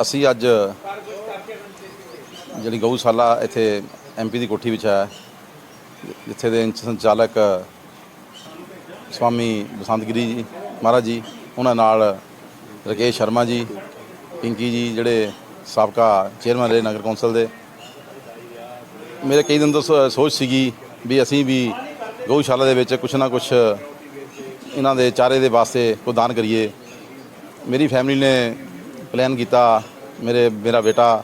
ਅਸੀਂ ਅੱਜ ਜਿਹੜੀ ਗਊਸ਼ਾਲਾ ਇੱਥੇ ਐਮਪੀ ਦੀ ਕੋਠੀ ਵਿੱਚ ਹੈ, ਜਿੱਥੇ ਦੇ ਸੰਚਾਲਕ ਸਵਾਮੀ ਬਸੰਤਗਿਰੀ ਜੀ, ਮਹਾਰਾਜ ਜੀ, ਉਹਨਾਂ ਨਾਲ ਰਕੇਸ਼ ਸ਼ਰਮਾ ਜੀ, ਪਿੰਕੀ ਜੀ, ਜਿਹੜੇ ਸਾਬਕਾ ਚੇਅਰਮੈਨ ਰਹੇ ਨਗਰ ਕੌਂਸਲ ਦੇ। ਮੇਰੇ ਕਈ ਦਿਨ ਤੋਂ ਸੋ- ਸੋਚ ਸੀਗੀ ਵੀ ਅਸੀਂ ਵੀ ਗਊਸ਼ਾਲਾ ਦੇ ਵਿੱਚ ਕੁਛ ਨਾ ਕੁਛ ਇਹਨਾਂ ਦੇ ਚਾਰੇ ਦੇ ਵਾਸਤੇ ਕੋਈ ਦਾਨ ਕਰੀਏ। ਮੇਰੀ ਫੈਮਿਲੀ ਨੇ ਪਲਾਨ ਕੀਤਾ ਮੇਰੇ, ਮੇਰਾ ਬੇਟਾ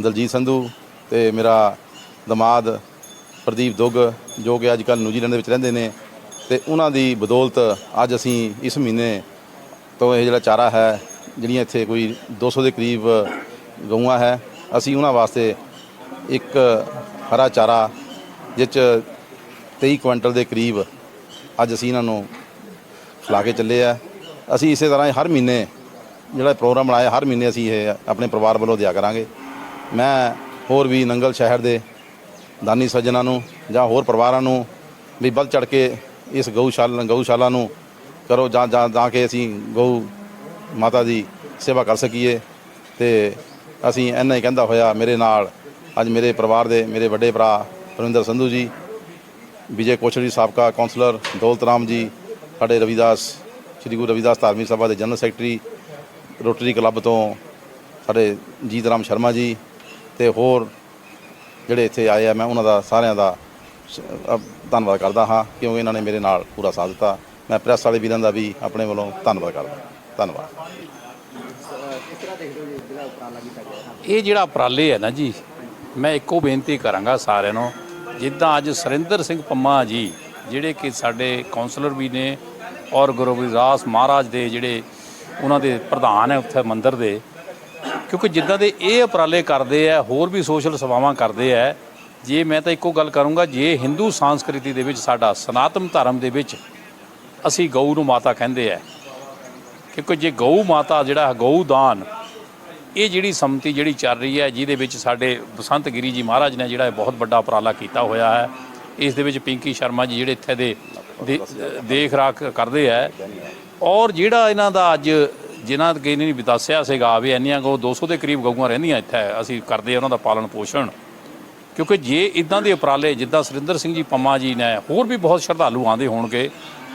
ਦਲਜੀਤ ਸੰਧੂ ਤੇ ਮੇਰਾ ਦਮਾਦ ਪ੍ਰਦੀਪ ਦੁੱਗ, ਜੋ ਕਿ ਅੱਜ ਕੱਲ੍ਹ ਨਿਊਜ਼ੀਲੈਂਡ ਦੇ ਵਿੱਚ ਰਹਿੰਦੇ ਨੇ। ਤੇ ਉਹਨਾਂ ਦੀ ਬਦੌਲਤ ਅੱਜ ਅਸੀਂ ਇਸ ਮਹੀਨੇ ਤੋਂ ਇਹ ਜਿਹੜਾ ਚਾਰਾ ਹੈ, ਜਿਹੜੀਆਂ ਇੱਥੇ ਕੋਈ 200 ਦੇ ਕਰੀਬ ਗਊਆਂ ਹੈ, ਅਸੀਂ ਉਹਨਾਂ ਵਾਸਤੇ ਇੱਕ ਹਰਾ ਚਾਰਾ ਜਿਸ 'ਚ 23 ਕੁਇੰਟਲ ਦੇ ਕਰੀਬ ਅੱਜ ਅਸੀਂ ਇਹਨਾਂ ਨੂੰ ਖਿਲਾ ਕੇ ਚੱਲੇ ਆ। ਅਸੀਂ ਇਸੇ ਤਰ੍ਹਾਂ ਹੀ ਹਰ ਮਹੀਨੇ ਜਿਹੜਾ ਪ੍ਰੋਗਰਾਮ ਬਣਾਇਆ, ਹਰ ਮਹੀਨੇ ਅਸੀਂ ਇਹ ਆਪਣੇ ਪਰਿਵਾਰ ਵੱਲੋਂ ਦਿਆ ਕਰਾਂਗੇ। ਮੈਂ ਹੋਰ ਵੀ ਨੰਗਲ ਸ਼ਹਿਰ ਦੇ ਦਾਨੀ ਸੱਜਣਾ ਨੂੰ ਜਾਂ ਹੋਰ ਪਰਿਵਾਰਾਂ ਨੂੰ ਵੀ ਵੱਧ ਚੜ ਕੇ ਇਸ ਗਊਸ਼ਾਲਾ ਗਊਸ਼ਾਲਾ ਨੂੰ ਕਰੋ, ਜਾਂ ਜਾਂ ਤਾਂ ਕਿ ਅਸੀਂ ਗਊ ਮਾਤਾ ਦੀ ਸੇਵਾ ਕਰ ਸਕੀਏ। ਤੇ ਅਸੀਂ ਇੰਨਾ ਹੀ ਕਹਿੰਦਾ ਹੋਇਆ ਮੇਰੇ ਨਾਲ, ਅੱਜ ਮੇਰੇ ਪਰਿਵਾਰ ਦੇ ਮੇਰੇ ਵੱਡੇ ਭਰਾ ਪਰਵਿੰਦਰ ਸੰਧੂ ਜੀ, ਵਿਜੇ ਕੋਸ਼ਲ ਸਾਬਕਾ ਕਾਉਂਸਲਰ ਦੌਲਤ ਰਾਮ ਜੀ, ਸਾਡੇ ਰਵਿਦਾਸ, ਸ੍ਰੀ ਗੁਰੂ ਰਵਿਦਾਸ ਧਾਰਮਿਕ ਸਭਾ ਦੇ ਜਨਰਲ ਸੈਕਟਰੀ ਰੋਟਰੀ ਕਲੱਬ ਤੋਂ ਸਾਡੇ ਜੀਤ ਰਾਮ ਸ਼ਰਮਾ ਜੀ ਤੇ ਹੋਰ ਜਿਹੜੇ ਇੱਥੇ ਆਏ ਆ, ਮੈਂ ਉਹਨਾਂ ਦਾ ਸਾਰਿਆਂ ਦਾ ਧੰਨਵਾਦ ਕਰਦਾ ਹਾਂ, ਕਿਉਂਕਿ ਇਹਨਾਂ ਨੇ ਮੇਰੇ ਨਾਲ ਪੂਰਾ ਸਾਥ ਦਿੱਤਾ। ਮੈਂ ਪ੍ਰੈਸ ਵਾਲੇ ਵੀਰਾਂ ਦਾ ਵੀ ਆਪਣੇ ਵੱਲੋਂ ਧੰਨਵਾਦ ਕਰਦਾ। ਧੰਨਵਾਦ। ਇਹ ਜਿਹੜਾ ਉਪਰਾਲੇ ਹੈ ਨਾ ਜੀ, ਮੈਂ ਇੱਕੋ ਬੇਨਤੀ ਕਰਾਂਗਾ ਸਾਰਿਆਂ ਨੂੰ, ਜਿੱਦਾਂ ਅੱਜ ਸੁਰਿੰਦਰ ਸਿੰਘ ਪੰਮਾ ਜੀ, ਜਿਹੜੇ ਕਿ ਸਾਡੇ ਕਾਉਂਸਲਰ ਵੀ ਨੇ ਔਰ ਗੁਰੂ ਰਵਿਦਾਸ ਮਹਾਰਾਜ ਦੇ ਜਿਹੜੇ ਉਹਨਾਂ ਦੇ ਪ੍ਰਧਾਨ ਹੈ ਉੱਥੇ ਮੰਦਿਰ ਦੇ। ਕਿਉਂਕਿ ਜਿੱਦਾਂ ਦੇ ਇਹ ਉਪਰਾਲੇ ਕਰਦੇ ਆ, ਹੋਰ ਵੀ ਸੋਸ਼ਲ ਸੇਵਾਵਾਂ ਕਰਦੇ ਆ, ਜੇ ਮੈਂ ਤਾਂ ਇੱਕੋ ਗੱਲ ਕਰੂੰਗਾ, ਜੇ ਹਿੰਦੂ ਸੰਸਕ੍ਰਿਤੀ ਦੇ ਵਿੱਚ ਸਾਡਾ ਸਨਾਤਨ ਧਰਮ ਦੇ ਵਿੱਚ ਅਸੀਂ ਗਊ ਨੂੰ ਮਾਤਾ ਕਹਿੰਦੇ ਆ, ਕਿਉਂਕਿ ਜੇ ਗਊ ਮਾਤਾ ਜਿਹੜਾ ਗਊ ਦਾਨ, ਇਹ ਜਿਹੜੀ ਸੰਮਤੀ ਜਿਹੜੀ ਚੱਲ ਰਹੀ ਹੈ, ਜਿਹਦੇ ਵਿੱਚ ਸਾਡੇ ਬਸੰਤ ਗਿਰੀ ਜੀ ਮਹਾਰਾਜ ਨੇ ਜਿਹੜਾ ਬਹੁਤ ਵੱਡਾ ਉਪਰਾਲਾ ਕੀਤਾ ਹੋਇਆ ਹੈ, ਇਸ ਦੇ ਵਿੱਚ ਪਿੰਕੀ ਸ਼ਰਮਾ ਜੀ ਜਿਹੜੇ ਇੱਥੇ ਦੇ ਦੇ- ਦੇਖ ਰਾਖ ਕਰਦੇ ਹੈ ਔਰ ਜਿਹੜਾ ਇਹਨਾਂ ਦਾ ਅੱਜ ਜਿਨ੍ਹਾਂ ਦੇ ਨੇ ਬਿਤਾਸਿਆ ਸੀਗਾ, ਵੀ ਇੰਨੀਆਂ ਗਊ 200 ਦੇ ਕਰੀਬ ਗਊਆਂ ਰਹਿੰਦੀਆਂ ਇੱਥੇ, ਅਸੀਂ ਕਰਦੇ ਉਹਨਾਂ ਦਾ ਪਾਲਣ ਪੋਸ਼ਣ। ਕਿਉਂਕਿ ਜੇ ਇਦਾਂ ਦੇ ਉਪਰਾਲੇ, ਜਿੱਦਾਂ ਸੁਰਿੰਦਰ ਸਿੰਘ ਜੀ ਪੰਮਾ ਜੀ ਨੇ, ਹੋਰ ਵੀ ਬਹੁਤ ਸ਼ਰਧਾਲੂ ਆਉਂਦੇ ਹੋਣਗੇ।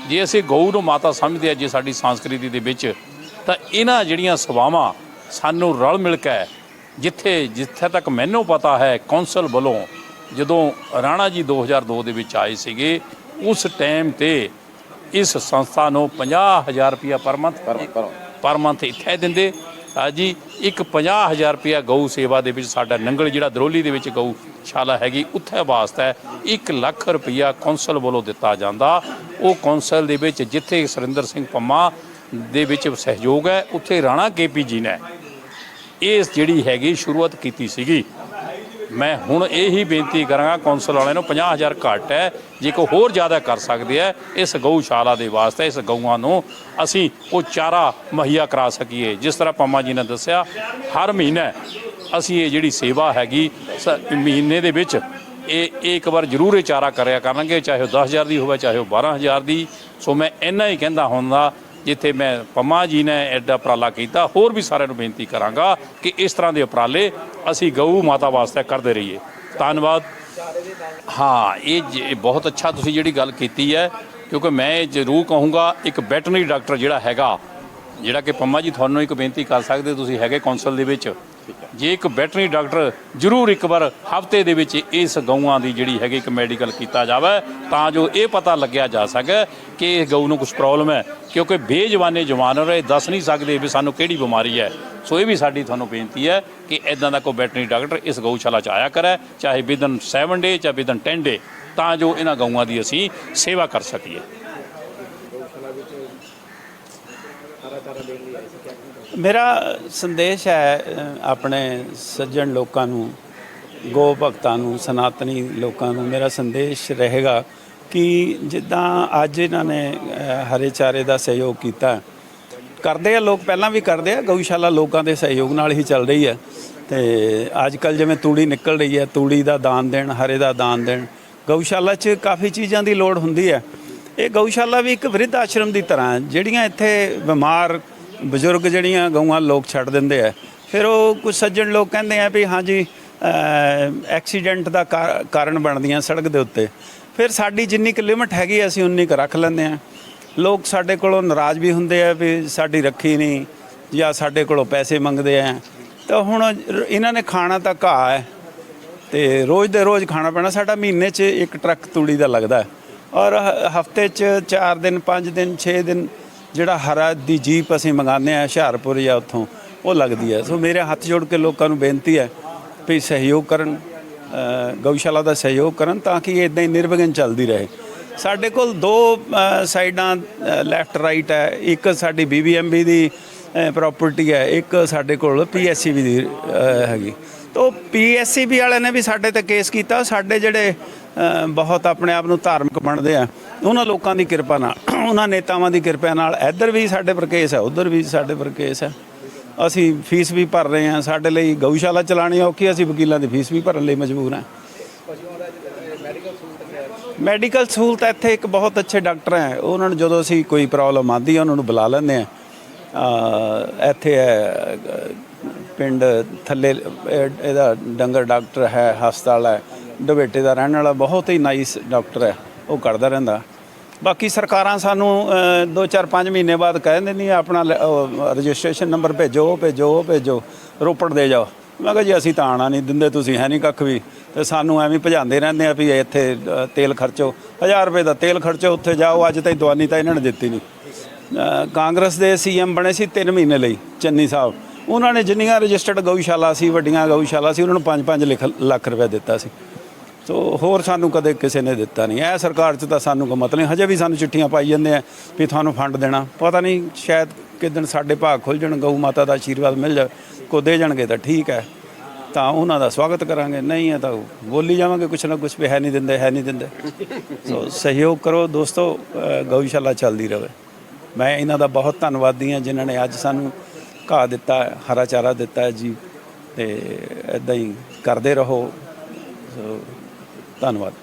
ਜੇ ਅਸੀਂ ਗਊ ਨੂੰ ਮਾਤਾ ਸਮਝਦੇ ਆ ਜੇ ਸਾਡੀ ਸੰਸਕ੍ਰਿਤੀ ਦੇ ਵਿੱਚ, ਤਾਂ ਇਹਨਾਂ ਜਿਹੜੀਆਂ ਸੇਵਾਵਾਂ ਸਾਨੂੰ ਰਲ ਮਿਲ ਕੇ ਜਿੱਥੇ ਜਿੱਥੇ ਤੱਕ ਮੈਨੂੰ ਪਤਾ ਹੈ, ਕੌਂਸਲ ਵੱਲੋਂ ਜਦੋਂ ਰਾਣਾ ਜੀ 2002 ਦੇ ਵਿੱਚ ਆਏ ਸੀਗੇ, ਉਸ ਟਾਈਮ ਤੇ ਇਸ ਸੰਸਥਾ ਨੂੰ 50000 ਰੁਪਇਆ ਪਰ ਮੰਥ ਪਰ ਮੰਥ ਇੱਥੇ ਦਿੰਦੇ। ਜੀ ਇੱਕ 50000 ਰੁਪਇਆ ਗਊ ਸੇਵਾ ਦੇ ਵਿੱਚ ਸਾਡਾ ਨੰਗਲ ਜਿਹੜਾ ਦਰੋਲੀ ਦੇ ਵਿੱਚ ਗਊ ਸ਼ਾਲਾ ਹੈਗੀ ਉੱਥੇ ਵਾਸਤੇ 1 ਲੱਖ ਰੁਪਇਆ ਕੌਂਸਲ ਵੱਲੋਂ ਦਿੱਤਾ ਜਾਂਦਾ। ਉਹ ਕੌਂਸਲ ਦੇ ਵਿੱਚ ਜਿੱਥੇ ਸੁਰਿੰਦਰ ਸਿੰਘ ਪੰਮਾ ਦੇ ਵਿੱਚ ਸਹਿਯੋਗ ਹੈ ਉੱਥੇ ਰਾਣਾ ਕੇਪੀ ਜੀ ਨੇ ਇਸ ਜਿਹੜੀ ਹੈਗੀ ਸ਼ੁਰੂਆਤ ਕੀਤੀ ਸੀਗੀ। ਮੈਂ ਹੁਣ ਇਹੀ ਬੇਨਤੀ ਕਰਾਂਗਾ, ਕੌਂਸਲ ਵਾਲਿਆਂ ਨੂੰ 50000 ਘੱਟ ਹੈ, ਜੇ ਕੋ ਹੋਰ ਜ਼ਿਆਦਾ ਕਰ ਸਕਦੇ ਹੈ, ਇਸ ਗਊਸ਼ਾਲਾ ਦੇ ਵਾਸਤੇ, ਇਸ ਗਊਆਂ ਨੂੰ ਅਸੀਂ ਉਹ ਚਾਰਾ ਮੁਹੱਈਆ ਕਰਾ ਸਕੀਏ। ਜਿਸ ਤਰ੍ਹਾਂ ਪੰਮਾ ਜੀ ਨੇ ਦੱਸਿਆ, ਹਰ ਮਹੀਨੇ ਅਸੀਂ ਇਹ ਜਿਹੜੀ ਸੇਵਾ ਹੈਗੀ, ਸ- ਮਹੀਨੇ ਦੇ ਵਿੱਚ ਇਹ ਇਹ ਇੱਕ ਵਾਰ ਜ਼ਰੂਰ ਇਹ ਚਾਰਾ ਕਰਿਆ ਕਰਾਂਗੇ ਚਾਹੇ ਉਹ 10000 ਦੀ ਹੋਵੇ, ਚਾਹੇ ਉਹ 12000 ਦੀ। ਸੋ ਮੈਂ ਇੰਨਾ ਹੀ ਕਹਿੰਦਾ ਹੁੰਦਾ ਜਿੱਥੇ ਮੈਂ ਪੰਮਾ ਜੀ ਨੇ ਐਡਾ ਉਪਰਾਲਾ ਕੀਤਾ, ਹੋਰ ਵੀ ਸਾਰਿਆਂ ਨੂੰ ਬੇਨਤੀ ਕਰਾਂਗਾ ਕਿ ਇਸ ਤਰ੍ਹਾਂ ਦੇ ਉਪਰਾਲੇ ਅਸੀਂ ਗਊ ਮਾਤਾ ਵਾਸਤੇ ਕਰਦੇ ਰਹੀਏ। ਧੰਨਵਾਦ। ਹਾਂ, ਇਹ ਜ- ਬਹੁਤ ਅੱਛਾ ਤੁਸੀਂ ਜਿਹੜੀ ਗੱਲ ਕੀਤੀ ਹੈ, ਕਿਉਂਕਿ ਮੈਂ ਇਹ ਜ਼ਰੂਰ ਕਹੂੰਗਾ, ਇੱਕ ਵੈਟਰਨਰੀ ਡਾਕਟਰ ਜਿਹੜਾ ਹੈਗਾ, ਜਿਹੜਾ ਕਿ ਪੰਮਾ ਜੀ ਤੁਹਾਨੂੰ ਇੱਕ ਬੇਨਤੀ ਕਰ ਸਕਦੇ ਤੁਸੀਂ ਹੈਗੇ ਕੌਂਸਲ ਦੇ ਵਿੱਚ। ਜੇ ਇੱਕ ਵੈਟਰਨਰੀ ਡਾਕਟਰ ਜ਼ਰੂਰ ਇੱਕ ਵਾਰ ਹਫ਼ਤੇ ਦੇ ਵਿੱਚ ਇਸ ਗਊਆਂ ਦੀ ਜਿਹੜੀ ਹੈਗੀ ਇੱਕ ਮੈਡੀਕਲ ਕੀਤਾ ਜਾਵੇ, ਤਾਂ ਜੋ ਇਹ ਪਤਾ ਲੱਗਿਆ ਜਾ ਸਕੇ ਕਿ ਇਸ ਗਊ ਨੂੰ ਕੁਝ ਪ੍ਰੋਬਲਮ ਹੈ। ਕਿਉਂਕਿ ਬੇਜਵਾਨੇ ਜਾਨਵਰ ਇਹ ਦੱਸ ਨਹੀਂ ਸਕਦੇ ਵੀ ਸਾਨੂੰ ਕਿਹੜੀ ਬਿਮਾਰੀ ਹੈ। ਸੋ ਇਹ ਵੀ ਸਾਡੀ ਤੁਹਾਨੂੰ ਬੇਨਤੀ ਹੈ ਕਿ ਇਦਾਂ ਦਾ ਕੋਈ ਵੈਟਰਨਰੀ ਡਾਕਟਰ ਇਸ ਗਊਸ਼ਾਲਾ 'ਚ ਆਇਆ ਕਰੇ, ਚਾਹੇ ਵਿਦਨ 7 ਡੇ ਚਾਹੇ ਵਿਦਨ 10 ਡੇ ਤਾਂ ਜੋ ਇਹਨਾਂ ਗਊਆਂ ਦੀ ਅਸੀਂ ਸੇਵਾ ਕਰ ਸਕੀਏ। ਮੇਰਾ ਸੰਦੇਸ਼ ਹੈ ਆਪਣੇ ਸੱਜਣ ਲੋਕਾਂ ਨੂੰ, ਗੋ ਭਗਤਾਂ ਨੂੰ, ਸਨਾਤਨੀ ਲੋਕਾਂ ਨੂੰ ਮੇਰਾ ਸੰਦੇਸ਼ ਰਹੇਗਾ ਕਿ ਜਿੱਦਾਂ ਅੱਜ ਇਹਨਾਂ ਨੇ ਹਰੇ ਚਾਰੇ ਦਾ ਸਹਿਯੋਗ ਕੀਤਾ। ਕਰਦੇ ਆ ਲੋਕ, ਪਹਿਲਾਂ ਵੀ ਕਰਦੇ ਆ, ਗਊਸ਼ਾਲਾ ਲੋਕਾਂ ਦੇ ਸਹਿਯੋਗ ਨਾਲ ਹੀ ਚੱਲ ਰਹੀ ਹੈ। ਤੇ ਅੱਜ ਕੱਲ ਜਿਵੇਂ ਤੂੜੀ ਨਿਕਲ ਰਹੀ ਹੈ, ਤੂੜੀ ਦਾ ਦਾਨ ਦੇਣ, ਹਰੇ ਦਾ ਦਾਨ ਦੇਣ, ਗਊਸ਼ਾਲਾ 'ਚ ਕਾਫੀ ਚੀਜ਼ਾਂ ਦੀ ਲੋੜ ਹੁੰਦੀ ਹੈ। ਇਹ ਗਊਸ਼ਾਲਾ ਵੀ ਇੱਕ ਵਿਰਧ ਆਸ਼ਰਮ ਦੀ ਤਰ੍ਹਾਂ ਹੈ। ਜਿਹੜੀਆਂ ਇੱਥੇ ਬਿਮਾਰ ਬਜ਼ੁਰਗ ਜਿਹੜੀਆਂ ਗਊਆਂ ਲੋਕ ਛੱਡ ਦਿੰਦੇ ਆ, ਫਿਰ ਉਹ ਕੁਝ ਸੱਜਣ ਲੋਕ ਕਹਿੰਦੇ ਆ ਵੀ ਹਾਂਜੀ ਐਕਸੀਡੈਂਟ ਦਾ ਕਾ- ਕਾਰਨ ਬਣਦੀਆਂ ਸੜਕ ਦੇ ਉੱਤੇ। ਫਿਰ ਸਾਡੀ ਜਿੰਨੀ ਕੁ ਲਿਮਟ ਹੈਗੀ ਅਸੀਂ ਉਨੀ ਕੁ ਰੱਖ ਲੈਂਦੇ ਆ। ਲੋਕ ਸਾਡੇ ਕੋਲੋਂ ਨਾਰਾਜ਼ ਵੀ ਹੁੰਦੇ ਆ ਵੀ ਸਾਡੀ ਰੱਖੀ ਨਹੀਂ ਜਾਂ ਸਾਡੇ ਕੋਲੋਂ ਪੈਸੇ ਮੰਗਦੇ ਆ। ਤਾਂ ਹੁਣ ਇਹਨਾਂ ਨੇ ਖਾਣਾ ਤਾਂ ਘਾਹ ਹੈ ਤੇ ਰੋਜ਼ ਦੇ ਰੋਜ਼ ਖਾਣਾ ਪੈਣਾ। ਸਾਡਾ ਮਹੀਨੇ 'ਚ ਇੱਕ ਟਰੱਕ ਤੂੜੀ ਦਾ ਲੱਗਦਾ ਹੈ। ਔਰ ਹਫ਼ਤੇ 'ਚ 4 ਦਿਨ 5 ਦਿਨ 6 ਦਿਨ ਜਿਹੜਾ ਹਰਾ ਦੀ ਜੀਪ ਅਸੀਂ ਮੰਗਾਉਂਦੇ ਆ ਹੁਸ਼ਿਆਰਪੁਰ ਜਾਂ ਉੱਥੋਂ ਉਹ ਲੱਗਦੀ ਹੈ। ਸੋ ਮੇਰੇ ਹੱਥ ਜੋੜ ਕੇ ਲੋਕਾਂ ਨੂੰ ਬੇਨਤੀ ਹੈ ਵੀ ਸਹਿਯੋਗ ਕਰਨ ਗਊਸ਼ਾਲਾ ਦਾ ਸਹਿਯੋਗ ਕਰਨ ਤਾਂ ਕਿ ਇਹ ਇਦਾਂ ਹੀ ਨਿਰਵਿਘਨ ਚੱਲਦੀ ਰਹੇ। ਸਾਡੇ ਕੋਲ ਦੋ ਸਾਈਡਾਂ ਲੈਫਟ ਰਾਈਟ ਹੈ। ਇੱਕ ਸਾਡੀ ਬੀਬੀਐਮਬੀ ਦੀ ਪ੍ਰਾਪਰਟੀ ਹੈ ਇੱਕ ਸਾਡੇ ਕੋਲ ਪੀਐਸਸੀਬੀ ਦੀ ਅ, ਹੈਗੀ। ਤੋ ਪੀਐਸਸੀਬੀ ਵਾਲਿਆਂ ਨੇ ਵੀ ਸਾਡੇ ਤੇ ਕੇਸ ਕੀਤਾ। ਸਾਡੇ ਜਿਹੜੇ ਬਹੁਤ ਆਪਣੇ ਆਪ ਨੂੰ ਧਾਰਮਿਕ ਬਣਦੇ ਆ। ਉਹਨਾਂ ਲੋਕਾਂ ਦੀ ਕਿਰਪਾ ਨਾਲ, ਉਹਨਾਂ ਨੇਤਾਵਾਂ ਦੀ ਕਿਰਪਾ ਨਾਲ ਇੱਧਰ ਵੀ ਸਾਡੇ ਪਰ ਕੇਸ ਹੈ, ਉੱਧਰ ਵੀ ਸਾਡੇ ਪਰ ਕੇਸ ਹੈ। ਅਸੀਂ ਫੀਸ ਵੀ ਭਰ ਰਹੇ ਹਾਂ, ਸਾਡੇ ਲਈ ਗਊਸ਼ਾਲਾ ਚਲਾਣੀ ਔਖੀ ਅਸੀਂ ਵਕੀਲਾਂ ਦੀ ਫੀਸ ਵੀ ਭਰਨ ਲਈ ਮਜਬੂਰ ਹਾਂ। ਮੈਡੀਕਲ ਸਹੂਲਤ ਇੱਥੇ ਇੱਕ ਬਹੁਤ ਅੱਛੇ ਡਾਕਟਰ ਹੈ, ਉਹਨਾਂ ਨੂੰ ਜਦੋਂ ਅਸੀਂ ਕੋਈ ਪ੍ਰੋਬਲਮ ਆਉਂਦੀ ਹੈ, ਉਹਨਾਂ ਨੂੰ ਬੁਲਾ ਲੈਂਦੇ ਆ ਇੱਥੇ ਹੈ ਪਿੰਡ ਥੱਲੇ ਇਹਦਾ ਡੰਗਰ ਡਾਕਟਰ ਹੈ, ਹਸਪਤਾਲ ਹੈ। ਡਬੇਟੇ ਦਾ ਰਹਿਣ ਵਾਲਾ ਬਹੁਤ ਹੀ ਨਾਈਸ ਡਾਕਟਰ ਹੈ, ਉਹ ਕਰਦਾ ਰਹਿੰਦਾ। ਬਾਕੀ ਸਰਕਾਰਾਂ ਸਾਨੂੰ 2-4-5 ਮਹੀਨੇ ਬਾਅਦ ਕਹਿ ਦਿੰਦੀਆਂ ਆਪਣਾ ਰਜਿਸਟ੍ਰੇਸ਼ਨ ਨੰਬਰ ਭੇਜੋ ਉਹ ਭੇਜੋ ਉਹ ਭੇਜੋ, ਰੋਪੜ ਦੇ ਜਾਓ। ਮੈਂ ਕਿਹਾ ਜੀ, ਅਸੀਂ ਤਾਂ ਆਣਾ ਨਹੀਂ ਦਿੰਦੇ, ਤੁਸੀਂ ਹੈ ਨਹੀਂ ਕੱਖ ਵੀ। ਤੇ ਸਾਨੂੰ ਐਵੇਂ ਭਜਾਉਂਦੇ ਰਹਿੰਦੇ ਆ ਵੀ ਇੱਥੇ ਤੇਲ ਖਰਚੋ। 1000 ਰੁਪਏ ਦਾ ਤੇਲ ਖਰਚੋ, ਉੱਥੇ ਜਾਓ, ਅੱਜ ਤਾਈਂ ਦਵਾਨੀ ਤਾਂ ਇਹਨਾਂ ਨੇ ਦਿੱਤੀ ਨਹੀਂ। ਕਾਂਗਰਸ ਦੇ ਸੀਐਮ ਬਣੇ ਸੀ 3 ਮਹੀਨੇ ਲਈ, ਚੰਨੀ ਸਾਹਿਬ। ਉਹਨਾਂ ਨੇ ਜਿੰਨੀਆਂ ਰਜਿਸਟਰਡ ਗਊਸ਼ਾਲਾ ਸੀ, ਵੱਡੀਆਂ ਗਊਸ਼ਾਲਾ ਸੀ, ਉਹਨਾਂ ਨੂੰ 5-5 ਲੱਖ ਰੁਪਏ ਦਿੱਤਾ ਸੀ। ਸੋ ਹੋਰ ਸਾਨੂੰ ਕਦੇ ਕਿਸੇ ਨੇ ਦਿੱਤਾ ਨਹੀਂ। ਇਹ ਸਰਕਾਰ 'ਚ ਤਾਂ ਸਾਨੂੰ ਕੋਈ ਮਤਲਬ ਨਹੀਂ। ਹਜੇ ਵੀ ਸਾਨੂੰ ਚਿੱਠੀਆਂ ਪਾਈ ਜਾਂਦੇ ਆ ਵੀ ਤੁਹਾਨੂੰ ਫੰਡ ਦੇਣਾ। ਪਤਾ ਨਹੀਂ, ਸ਼ਾਇਦ ਕਿਦਣ ਸਾਡੇ ਭਾਗ ਖੁੱਲ ਜਾਣ, ਗਊ ਮਾਤਾ ਦਾ ਆਸ਼ੀਰਵਾਦ ਮਿਲ ਜਾ ਕੋ ਦੇ ਜਾਣਗੇ ਤਾਂ ਠੀਕ ਹੈ। ਤਾਂ ਉਹਨਾਂ ਦਾ ਸਵਾਗਤ ਕਰਾਂਗੇ। ਨਹੀਂ ਹੈ ਤਾਂ ਬੋਲੀ ਜਾਵਾਂਗੇ, ਕੁਛ ਨਾ ਕੁਛ ਵੀ ਹੈ ਨਹੀਂ ਦਿੰਦੇ, ਹੈ ਨਹੀਂ ਦਿੰਦੇ। ਸੋ ਸਹਿਯੋਗ ਕਰੋ ਦੋਸਤੋ ਗਊਸ਼ਾਲਾ ਚੱਲਦੀ ਰਹੇ ਮੈਂ ਇਹਨਾਂ ਦਾ ਬਹੁਤ ਧੰਨਵਾਦੀ ਹਾਂ, ਜਿਨ੍ਹਾਂ ਨੇ ਅੱਜ ਸਾਨੂੰ ਘਾਹ ਦਿੱਤਾ, ਹਰਾ ਚਾਰਾ ਦਿੱਤਾ ਜੀ। ਤੇ ਇਦਾਂ ਹੀ ਕਰਦੇ ਰਹੋ। ਸੋ ਧੰਨਵਾਦ।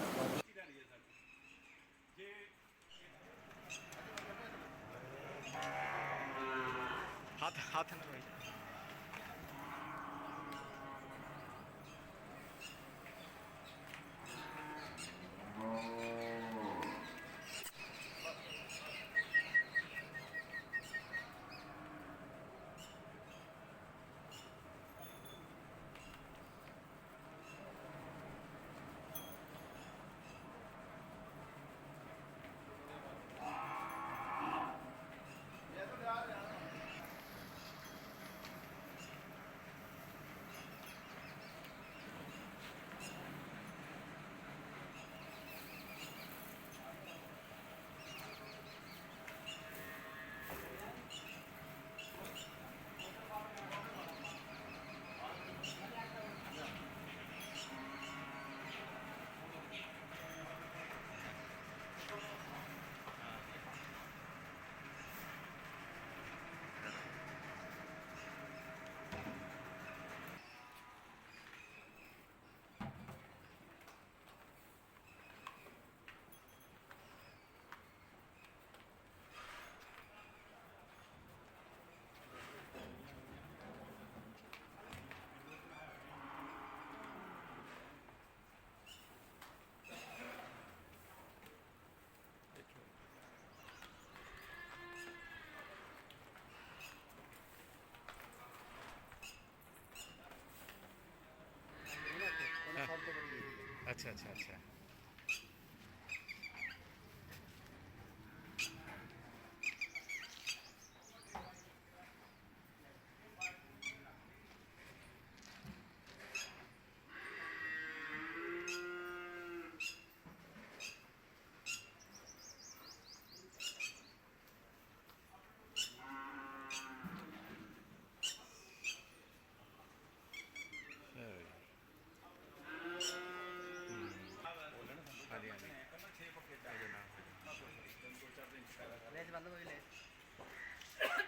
ਅੱਛਾ ਅੱਛਾ ਅੱਛਾ ਹਾਂਜੀ ਹਾਂਜੀ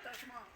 Taşma.